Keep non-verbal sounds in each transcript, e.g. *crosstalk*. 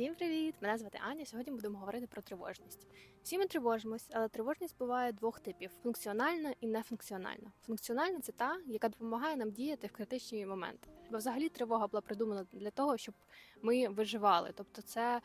Всім привіт! Мене звати Аня. Сьогодні будемо говорити про тривожність. Всі ми тривожимось, але тривожність буває двох типів: функціональна і нефункціональна. Функціональна це та, яка допомагає нам діяти в критичні моменти. Бо взагалі тривога була придумана для того, щоб ми виживали. Тобто, це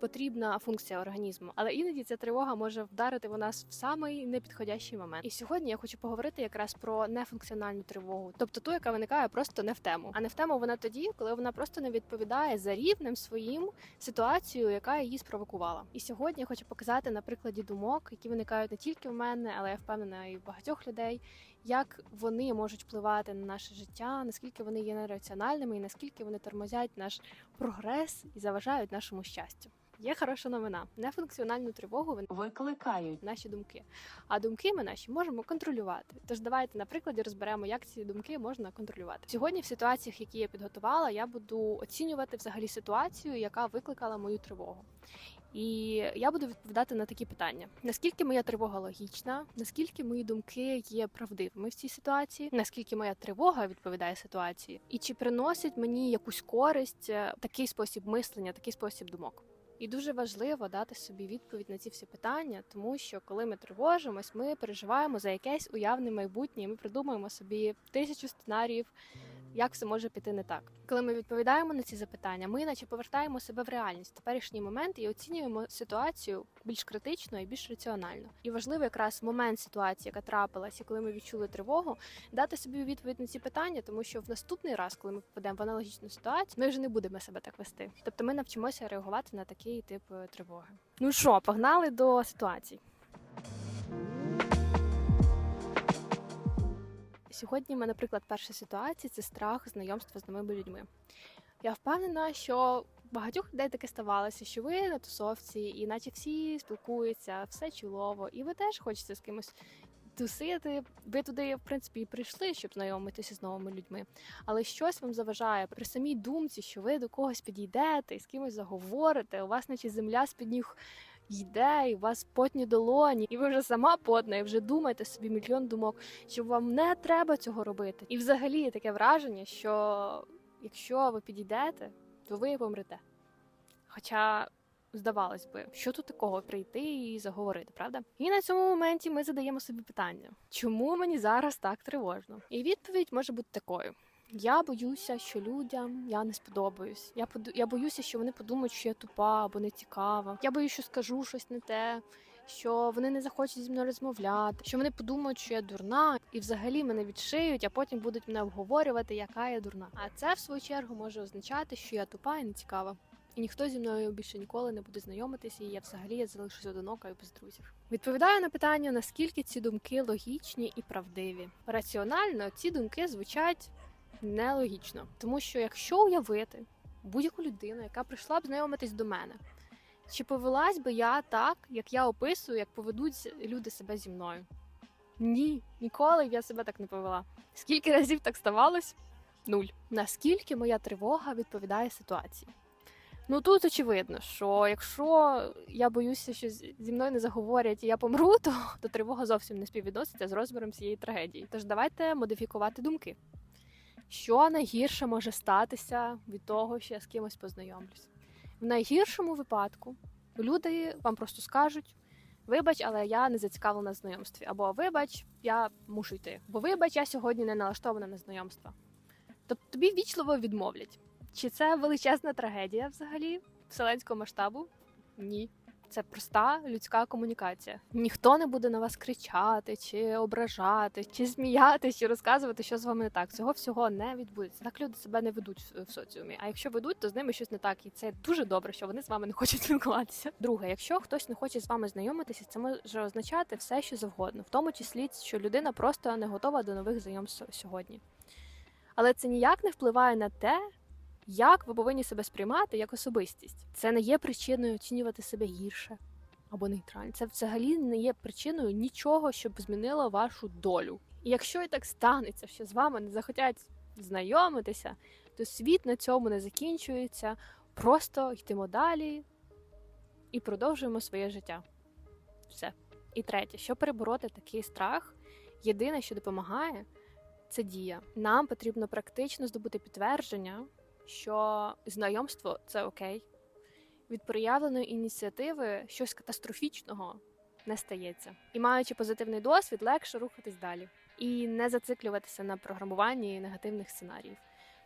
потрібна функція організму. Але іноді ця тривога може вдарити в нас в самий непідходящий момент. І сьогодні я хочу поговорити якраз про нефункціональну тривогу, тобто ту, яка виникає просто не в тему. А не в тему вона тоді, коли вона просто не відповідає за рівнем своїм ситуацію, яка її спровокувала. І сьогодні я хочу показати на прикладі думок, які виникають не тільки в мене, але я впевнена і в багатьох людей, як вони можуть впливати на наше життя, наскільки вони є нераціональними, і наскільки вони тормозять наш прогрес і заважають нашому щастю. Є хороша новина. Нефункціональну тривогу викликають наші думки. А думки ми наші можемо контролювати. Тож давайте на прикладі розберемо, як ці думки можна контролювати. Сьогодні в ситуаціях, які я підготувала, я буду оцінювати взагалі ситуацію, яка викликала мою тривогу. І я буду відповідати на такі питання: наскільки моя тривога логічна, наскільки мої думки є правдивими в цій ситуації, наскільки моя тривога відповідає ситуації, і чи приносить мені якусь користь е, такий спосіб мислення, такий спосіб думок. І дуже важливо дати собі відповідь на ці всі питання, тому що коли ми тривожимось, ми переживаємо за якесь уявне майбутнє. Ми придумуємо собі тисячу сценаріїв, як все може піти не так. Коли ми відповідаємо на ці запитання, ми наче повертаємо себе в реальність, в теперішній момент і оцінюємо ситуацію більш критично і більш раціонально. І важливо якраз момент ситуації, яка трапилась, і коли ми відчули тривогу, дати собі відповідь на ці питання, тому що в наступний раз, коли ми попадемо в аналогічну ситуацію, ми вже не будемо себе так вести. Тобто ми навчимося реагувати на такий тип е, тривоги. Ну що, погнали до ситуацій. Сьогодні, мене, наприклад, перша ситуація це страх знайомства з новими людьми. Я впевнена, що багатьох людей таке ставалося, що ви на тусовці, і наче всі спілкуються, все чудово, і ви теж хочете з кимось тусити. Ви туди, в принципі, і прийшли, щоб знайомитися з новими людьми. Але щось вам заважає при самій думці, що ви до когось підійдете і з кимось заговорите. У вас, наче земля з під ніг йде, і у вас потні долоні, і ви вже сама потна, і вже думаєте собі мільйон думок, що вам не треба цього робити. І взагалі таке враження, що якщо ви підійдете, то ви помрете. Хоча. Здавалось би, що тут такого прийти і заговорити, правда? І на цьому моменті ми задаємо собі питання, чому мені зараз так тривожно? І відповідь може бути такою: я боюся, що людям я не сподобаюсь. Я я боюся, що вони подумають, що я тупа або не цікава. Я боюся, що скажу щось не те. Що вони не захочуть зі мною розмовляти, що вони подумають, що я дурна, і взагалі мене відшиють, а потім будуть мене обговорювати, яка я дурна. А це в свою чергу може означати, що я тупа і не цікава. І ніхто зі мною більше ніколи не буде знайомитися, і я взагалі я залишусь одинока і без друзів. Відповідаю на питання, наскільки ці думки логічні і правдиві. Раціонально ці думки звучать нелогічно, тому що якщо уявити будь-яку людину, яка прийшла б знайомитись до мене, чи повелась би я так, як я описую, як поведуть люди себе зі мною? Ні, ніколи б я себе так не повела. Скільки разів так ставалось? Нуль. Наскільки моя тривога відповідає ситуації? Ну тут очевидно, що якщо я боюся, що зі мною не заговорять і я помру, то, то тривога зовсім не співвідноситься з розміром цієї трагедії. Тож давайте модифікувати думки. Що найгірше може статися від того, що я з кимось познайомлюсь? В найгіршому випадку люди вам просто скажуть: вибач, але я не зацікавлена в знайомстві, або вибач, я мушу йти, бо вибач, я сьогодні не налаштована на знайомство. Тобто тобі вічливо відмовлять. Чи це величезна трагедія взагалі вселенського масштабу? Ні. Це проста людська комунікація. Ніхто не буде на вас кричати, чи ображати, чи сміятися, чи розказувати, що з вами не так. Цього всього не відбудеться. Так люди себе не ведуть в- соціумі. А якщо ведуть, то з ними щось не так. І це дуже добре, що вони з вами не хочуть *laughs* спілкуватися. Друге, якщо хтось не хоче з вами знайомитися, це може означати все, що завгодно, в тому числі, що людина просто не готова до нових знайомств сьогодні. Але це ніяк не впливає на те, як ви повинні себе сприймати як особистість. Це не є причиною оцінювати себе гірше або нейтрально. Це взагалі не є причиною нічого, щоб змінило вашу долю. І якщо і так станеться, що з вами не захотять знайомитися, то світ на цьому не закінчується. Просто йдемо далі і продовжуємо своє життя. Все. І третє, щоб перебороти такий страх, єдине, що допомагає, це дія. Нам потрібно практично здобути підтвердження, що знайомство це окей, від проявленої ініціативи щось катастрофічного не стається. І маючи позитивний досвід, легше рухатись далі і не зациклюватися на програмуванні негативних сценаріїв.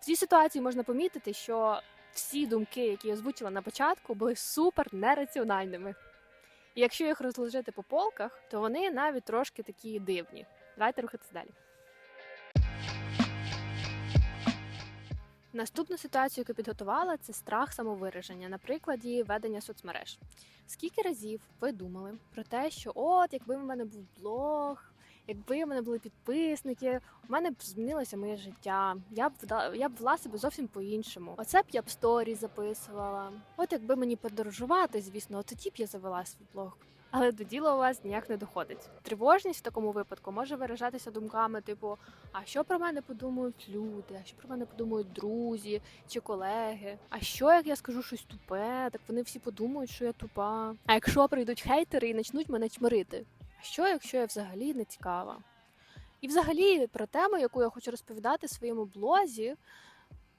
В цій ситуації можна помітити, що всі думки, які я озвучила на початку, були супер нераціональними. І якщо їх розложити по полках, то вони навіть трошки такі дивні. Давайте рухатись далі. Наступну ситуацію, яку підготувала, це страх самовираження на прикладі ведення соцмереж. Скільки разів ви думали про те, що от якби в мене був блог, якби в мене були підписники, у мене б змінилося моє життя. Я б я б вела себе зовсім по-іншому. Оце б я б сторі записувала. От якби мені подорожувати, звісно, от тоді б я завела свій блог. Але до діла у вас ніяк не доходить. Тривожність в такому випадку може виражатися думками, типу: а що про мене подумають люди, а що про мене подумають друзі чи колеги? А що як я скажу щось тупе? Так вони всі подумають, що я тупа. А якщо прийдуть хейтери і почнуть мене чмирити? А що, якщо я взагалі не цікава? І взагалі про тему, яку я хочу розповідати в своєму блозі,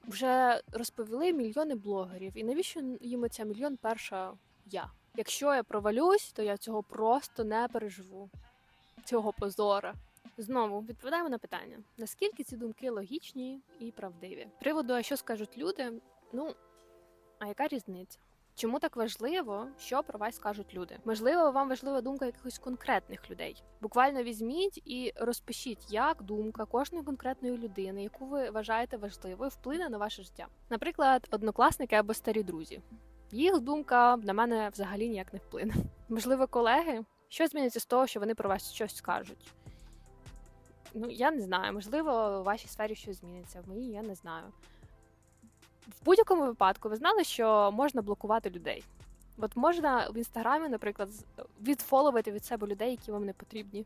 вже розповіли мільйони блогерів. І навіщо їм оця мільйон перша я? Якщо я провалюсь, то я цього просто не переживу. Цього позора. Знову відповідаємо на питання: наскільки ці думки логічні і правдиві? Приводу, а що скажуть люди? Ну, а яка різниця? Чому так важливо, що про вас скажуть люди? Можливо, вам важлива думка якихось конкретних людей. Буквально візьміть і розпишіть, як думка кожної конкретної людини, яку ви вважаєте важливою, вплине на ваше життя. Наприклад, однокласники або старі друзі. Їх думка на мене взагалі ніяк не вплине. *laughs* Можливо, колеги, що зміниться з того, що вони про вас щось скажуть? Ну, я не знаю. Можливо, у вашій сфері щось зміниться. В моїй я не знаю. В будь-якому випадку ви знали, що можна блокувати людей. От можна в інстаграмі, наприклад, відфоловити від себе людей, які вам не потрібні.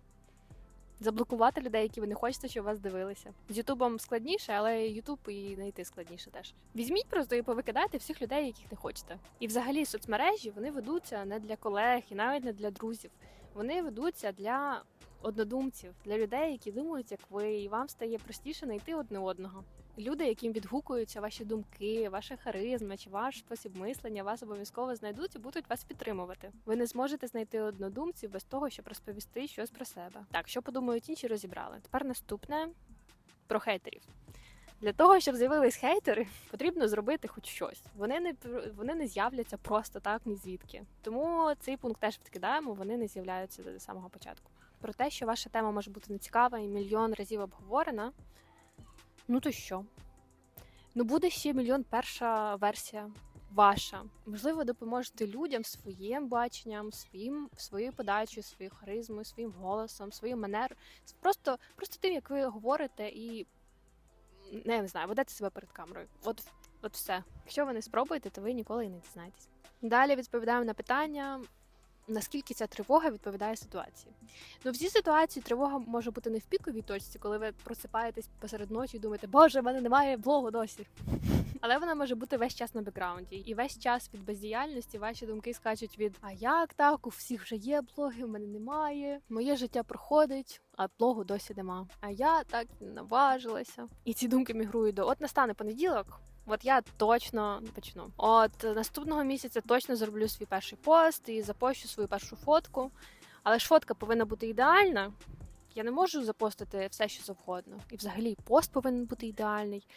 Заблокувати людей, які ви не хочете, щоб вас дивилися. З Ютубом складніше, але Ютуб і знайти складніше теж. Візьміть просто і повикидайте всіх людей, яких не хочете. І взагалі соцмережі вони ведуться не для колег і навіть не для друзів. Вони ведуться для однодумців, для людей, які думають, як ви, і вам стає простіше знайти одне одного. Люди, яким відгукуються ваші думки, ваша харизма чи ваш спосіб мислення, вас обов'язково знайдуть і будуть вас підтримувати. Ви не зможете знайти однодумців без того, щоб розповісти щось про себе. Так, що подумають інші, розібрали. Тепер наступне про хейтерів. Для того, щоб з'явились хейтери, потрібно зробити хоч щось. Вони не вони не з'являться просто так, ні звідки. Тому цей пункт теж відкидаємо, вони не з'являються до самого початку. Про те, що ваша тема може бути нецікава і мільйон разів обговорена. Ну то що? Ну буде ще мільйон перша версія ваша. Можливо, допоможете людям своїм баченням, своїм своєю подачею, своєю харизмою, своїм голосом, своєю манерою. Просто, просто тим, як ви говорите і не, не знаю, ведете себе перед камерою. От, от все. Якщо ви не спробуєте, то ви ніколи і не дізнаєтесь. Далі відповідаємо на питання. Наскільки ця тривога відповідає ситуації? Ну, в цій ситуації тривога може бути не в піковій точці, коли ви просипаєтесь посеред ночі і думаєте, боже, в мене немає блогу досі. *laughs* Але вона може бути весь час на бекграунді. І весь час від бездіяльності ваші думки скачуть від А як так? У всіх вже є блоги, у мене немає. Моє життя проходить, а блогу досі нема. А я так наважилася. І ці думки мігрують до от настане понеділок. От я точно почну. От наступного місяця точно зроблю свій перший пост і запощу свою першу фотку. Але ж фотка повинна бути ідеальна. Я не можу запостити все, що завгодно. І взагалі пост повинен бути ідеальний.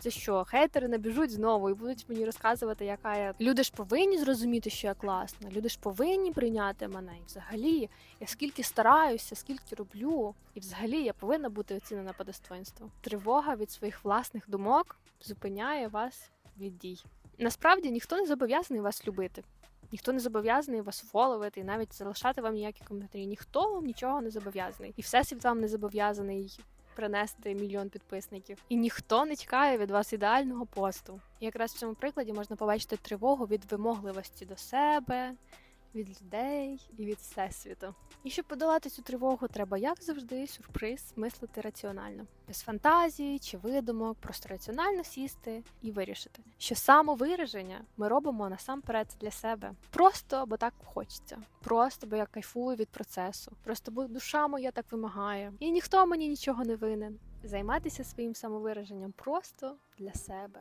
Це що, хейтери набіжуть знову і будуть мені розказувати, яка я. Люди ж повинні зрозуміти, що я класна. Люди ж повинні прийняти мене. І взагалі, я скільки стараюся, скільки роблю, і взагалі я повинна бути оцінена по достоинству. Тривога від своїх власних думок зупиняє вас від дій. Насправді ніхто не зобов'язаний вас любити. Ніхто не зобов'язаний вас фоловити і навіть залишати вам ніякі коментарі. Ніхто вам нічого не зобов'язаний. І всесвіт вам не зобов'язаний принести мільйон підписників. І ніхто не чекає від вас ідеального посту. І якраз в цьому прикладі можна побачити тривогу від вимогливості до себе, від людей і від всесвіту. І щоб подолати цю тривогу, треба, як завжди, сюрприз мислити раціонально, без фантазії чи видумок, просто раціонально сісти і вирішити, що самовираження ми робимо насамперед для себе, просто бо так хочеться, просто бо я кайфую від процесу, просто бо душа моя так вимагає, і ніхто мені нічого не винен. Займатися своїм самовираженням просто для себе.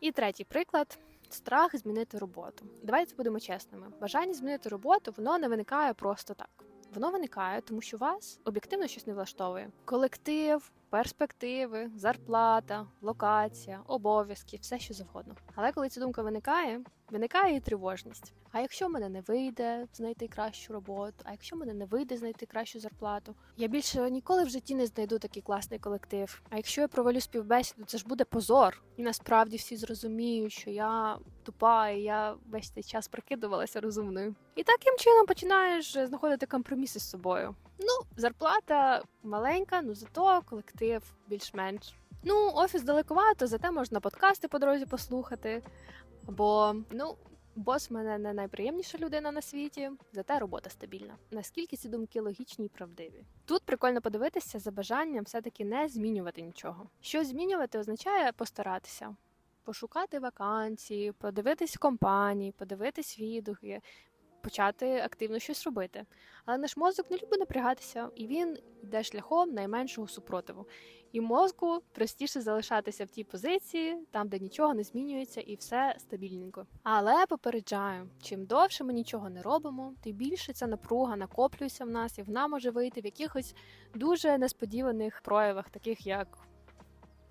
І третій приклад. Страх змінити роботу. Давайте будемо чесними. Бажання змінити роботу воно не виникає просто так. Воно виникає, тому що вас об'єктивно щось не влаштовує. Колектив, перспективи, зарплата, локація, обов'язки, все що завгодно. Але коли ця думка виникає, виникає і тривожність. А якщо в мене не вийде знайти кращу роботу, а якщо в мене не вийде знайти кращу зарплату, я більше ніколи в житті не знайду такий класний колектив. А якщо я провалю співбесіду, це ж буде позор. І насправді всі зрозуміють, що я тупа, і я весь цей час прикидувалася розумною. І таким чином починаєш знаходити компроміси з собою. Ну, зарплата маленька, ну зато колектив більш-менш. Ну, офіс далековато, зате можна подкасти по дорозі послухати. Або, ну, бос в мене не найприємніша людина на світі, зате робота стабільна. Наскільки ці думки логічні і правдиві? Тут прикольно подивитися за бажанням все-таки не змінювати нічого. Що змінювати означає постаратися. Пошукати вакансії, подивитись компанії, подивитись відгуки, почати активно щось робити. Але наш мозок не любить напрягатися, і він йде шляхом найменшого супротиву. І мозку простіше залишатися в тій позиції, там, де нічого не змінюється, і все стабільненько. Але попереджаю, чим довше ми нічого не робимо, тим більше ця напруга накоплюється в нас, і вона може вийти в якихось дуже несподіваних проявах, таких як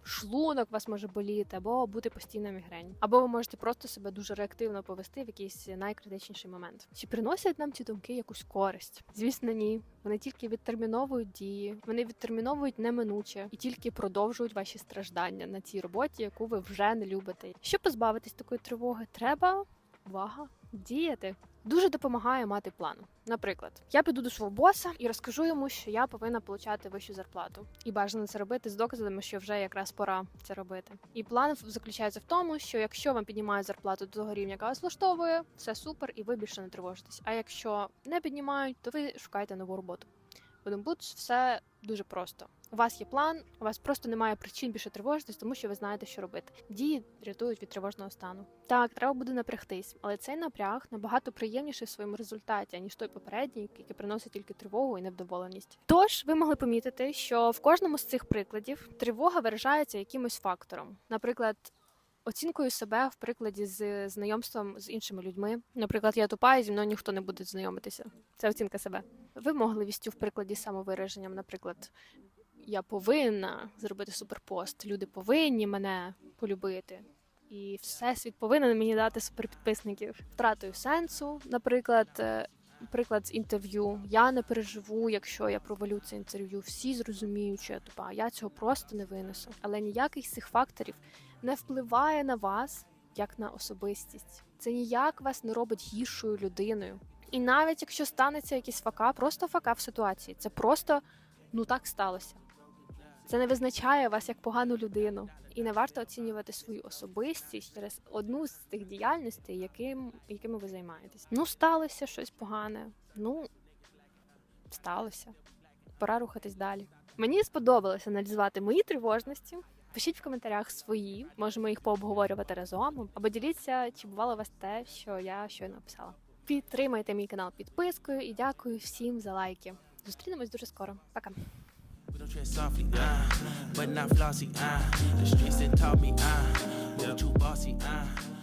шлунок вас може боліти, або бути постійна мігрень. Або ви можете просто себе дуже реактивно повести в якийсь найкритичніший момент. Чи приносять нам ці думки якусь користь? Звісно, ні. Вони тільки відтерміновують дії, вони відтерміновують неминуче і тільки продовжують ваші страждання на цій роботі, яку ви вже не любите. Щоб позбавитись такої тривоги, треба увага, діяти. Дуже допомагає мати план. Наприклад, я піду до свого боса і розкажу йому, що я повинна отримати вищу зарплату, і бажано це робити з доказами, що вже якраз пора це робити. І план заключається в тому, що якщо вам піднімають зарплату до того рівня, яка вас влаштовує, все супер, і ви більше не тривожитесь. А якщо не піднімають, то ви шукаєте нову роботу. Будемо все дуже просто. У вас є план, у вас просто немає причин більше тривожитись, тому що ви знаєте, що робити. Дії рятують від тривожного стану. Так, треба буде напрягтись, але цей напряг набагато приємніший в своєму результаті, ніж той попередній, який приносить тільки тривогу і невдоволеність. Тож ви могли помітити, що в кожному з цих прикладів тривога виражається якимось фактором, наприклад. Оцінкою себе в прикладі з знайомством з іншими людьми. Наприклад, я тупа і зі мною ніхто не буде знайомитися. Це оцінка себе. Вимогливістю в прикладі самовираженням, наприклад, я повинна зробити суперпост. Люди повинні мене полюбити. І всесвіт повинен мені дати суперпідписників. Втратою сенсу, наприклад, е, приклад з інтерв'ю. Я не переживу, якщо я провалю це інтерв'ю. Всі зрозуміють, що я тупа. Я цього просто не винесу. Але ніякий з цих факторів не впливає на вас як на особистість. Це ніяк вас не робить гіршою людиною. І навіть якщо станеться якийсь факап, просто факап в ситуації, це просто ну так сталося. Це не визначає вас як погану людину, і не варто оцінювати свою особистість через одну з тих діяльностей, яким, якими ви займаєтесь. Ну, сталося щось погане. Ну сталося. Пора рухатись далі. Мені сподобалося аналізувати мої тривожності. Пишіть в коментарях свої, можемо їх пообговорювати разом, або діліться, чи бувало у вас те, що я щойно написала. Підтримайте мій канал підпискою і дякую всім за лайки. Зустрінемось дуже скоро. Пока. We don't tread softly, uh, but not flossy, uh. The streets that taught me, uh, move too bossy, uh.